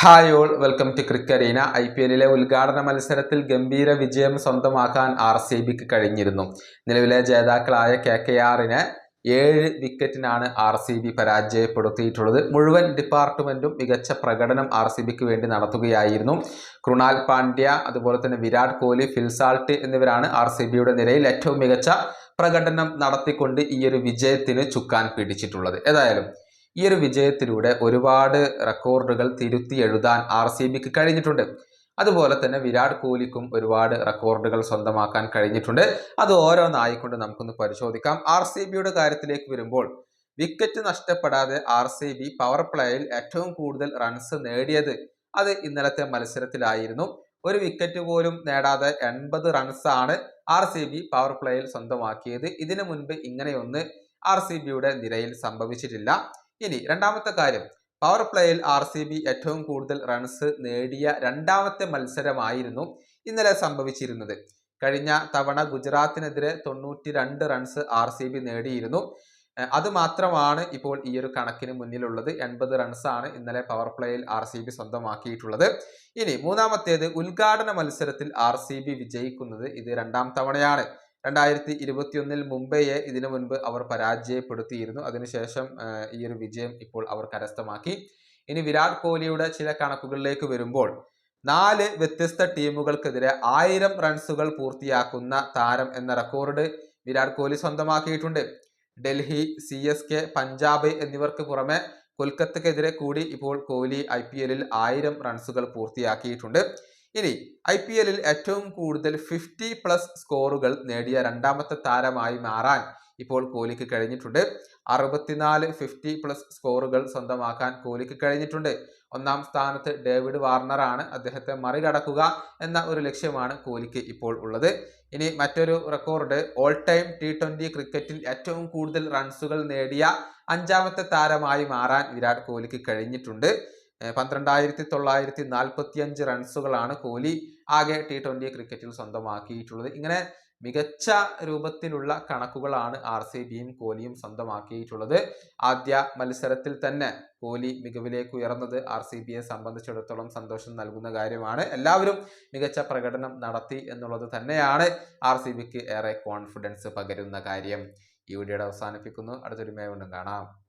Hi all welcome to Crickarena I P എല്ലിലെ ഉദ്ഘാടന മത്സരത്തിൽ ഗംഭീര വിജയം സ്വന്തമാക്കാൻ ആർ സി ബിക്ക് കഴിഞ്ഞിരുന്നു. നിലവിലെ ജേതാക്കളായ കെ കെ ആറിന് ഏഴ് വിക്കറ്റിനാണ് ആർ സി ബി പരാജയപ്പെടുത്തിയിട്ടുള്ളത്. മുഴുവൻ ഡിപ്പാർട്ട്മെന്റും മികച്ച പ്രകടനം ആർ സി ബിക്ക് വേണ്ടി നടത്തുകയായിരുന്നു. കൃണാൽ പാണ്ഡ്യ അതുപോലെ തന്നെ വിരാട് കോഹ്ലി ഫിൽസാൾട്ട് എന്നിവരാണ് ആർ സി ബിയുടെ നിരയിൽ ഏറ്റവും മികച്ച പ്രകടനം നടത്തിക്കൊണ്ട് ഈ ഒരു വിജയത്തിന് ചുക്കാൻ പിടിച്ചിട്ടുള്ളത്. ഏതായാലും ഈ ഒരു വിജയത്തിലൂടെ ഒരുപാട് റെക്കോർഡുകൾ തിരുത്തി എഴുതാൻ ആർ സി ബിക്ക് കഴിഞ്ഞിട്ടുണ്ട്. അതുപോലെ തന്നെ വിരാട് കോഹ്ലിക്കും ഒരുപാട് റെക്കോർഡുകൾ സ്വന്തമാക്കാൻ കഴിഞ്ഞിട്ടുണ്ട്. അത് ഓരോന്നായിക്കൊണ്ട് നമുക്കൊന്ന് പരിശോധിക്കാം. ആർ സി ബിയുടെ കാര്യത്തിലേക്ക് വരുമ്പോൾ വിക്കറ്റ് നഷ്ടപ്പെടാതെ ആർ സി ബി പവർ പ്ലേയിൽ ഏറ്റവും കൂടുതൽ റൺസ് നേടിയത് അത് ഇന്നലത്തെ മത്സരത്തിലായിരുന്നു. ഒരു വിക്കറ്റ് പോലും നേടാതെ എൺപത് റൺസാണ് ആർ സി ബി പവർ പ്ലേയിൽ സ്വന്തമാക്കിയത്. ഇതിനു മുൻപ് ഇങ്ങനെയൊന്ന് ആർ സി ബിയുടെ നിരയിൽ സംഭവിച്ചിട്ടില്ല. ഇനി രണ്ടാമത്തെ കാര്യം. പവർ പ്ലേയിൽ ആർ സി ബി ഏറ്റവും കൂടുതൽ റൺസ് നേടിയ രണ്ടാമത്തെ മത്സരമായിരുന്നു ഇന്നലെ സംഭവിച്ചിരുന്നത്. കഴിഞ്ഞ തവണ ഗുജറാത്തിനെതിരെ തൊണ്ണൂറ്റി രണ്ട് റൺസ് ആർ സി ബി നേടിയിരുന്നു അത് മാത്രമാണ് ഇപ്പോൾ ഈ ഒരു കണക്കിന് മുന്നിലുള്ളത്. എൺപത് റൺസാണ് ഇന്നലെ പവർ പ്ലേയിൽ ആർ സി ബി സ്വന്തമാക്കിയിട്ടുള്ളത്. ഇനി മൂന്നാമത്തേത് ഉദ്ഘാടന മത്സരത്തിൽ ആർ സി ബി വിജയിക്കുന്നത് ഇത് രണ്ടാം തവണയാണ്. രണ്ടായിരത്തി ഇരുപത്തിയൊന്നിൽ മുംബൈയെ ഇതിനു മുൻപ് അവർ പരാജയപ്പെടുത്തിയിരുന്നു. അതിനുശേഷം ഈ ഒരു വിജയം ഇപ്പോൾ അവർ കരസ്ഥമാക്കി. ഇനി വിരാട് കോഹ്ലിയുടെ ചില കണക്കുകളിലേക്ക് വരുമ്പോൾ നാല് വ്യത്യസ്ത ടീമുകൾക്കെതിരെ ആയിരം റൺസുകൾ പൂർത്തിയാക്കുന്ന താരം എന്ന റെക്കോർഡ് വിരാട് കോഹ്ലി സ്വന്തമാക്കിയിട്ടുണ്ട്. Delhi C S K Punjab എന്നിവർക്ക് പുറമെ കൊൽക്കത്തക്കെതിരെ കൂടി ഇപ്പോൾ കോഹ്ലി ഐ പി എല്ലിൽ ആയിരം റൺസുകൾ പൂർത്തിയാക്കിയിട്ടുണ്ട്. ഇനി ഐ പി എല്ലിൽ ഏറ്റവും കൂടുതൽ ഫിഫ്റ്റി പ്ലസ് സ്കോറുകൾ നേടിയ രണ്ടാമത്തെ താരമായി മാറാൻ ഇപ്പോൾ കോഹ്ലിക്ക് കഴിഞ്ഞിട്ടുണ്ട്. അറുപത്തിനാല് ഫിഫ്റ്റി പ്ലസ് സ്കോറുകൾ സ്വന്തമാക്കാൻ കോഹ്ലിക്ക് കഴിഞ്ഞിട്ടുണ്ട്. ഒന്നാം സ്ഥാനത്ത് ഡേവിഡ് വാർണറാണ് അദ്ദേഹത്തെ മറികടക്കുക എന്ന ഒരു ലക്ഷ്യമാണ് കോഹ്ലിക്ക് ഇപ്പോൾ ഉള്ളത്. ഇനി മറ്റൊരു record all time T twenty ക്രിക്കറ്റിൽ ഏറ്റവും കൂടുതൽ റൺസുകൾ നേടിയ അഞ്ചാമത്തെ താരമായി മാറാൻ വിരാട് കോഹ്ലിക്ക് കഴിഞ്ഞിട്ടുണ്ട്. പന്ത്രണ്ടായിരത്തി തൊള്ളായിരത്തി നാൽപ്പത്തി അഞ്ച് റൺസുകളാണ് കോഹ്ലി ആകെ ടി ട്വന്റി ക്രിക്കറ്റിൽ സ്വന്തമാക്കിയിട്ടുള്ളത്. ഇങ്ങനെ മികച്ച രൂപത്തിലുള്ള കണക്കുകളാണ് ആർ സി ബിയും കോഹ്ലിയും സ്വന്തമാക്കിയിട്ടുള്ളത്. ആദ്യ മത്സരത്തിൽ തന്നെ കോഹ്ലി മികവിലേക്ക് ഉയർന്നത് ആർ സി ബിയെ സംബന്ധിച്ചിടത്തോളം സന്തോഷം നൽകുന്ന കാര്യമാണ്. എല്ലാവരും മികച്ച പ്രകടനം നടത്തി എന്നുള്ളത് തന്നെയാണ് ആർ സി ബിക്ക് ഏറെ കോൺഫിഡൻസ് പകരുന്ന കാര്യം. ഈ വീഡിയോയുടെ അവസാനിപ്പിക്കുന്നു. അടുത്തൊരു മേ കാണാം.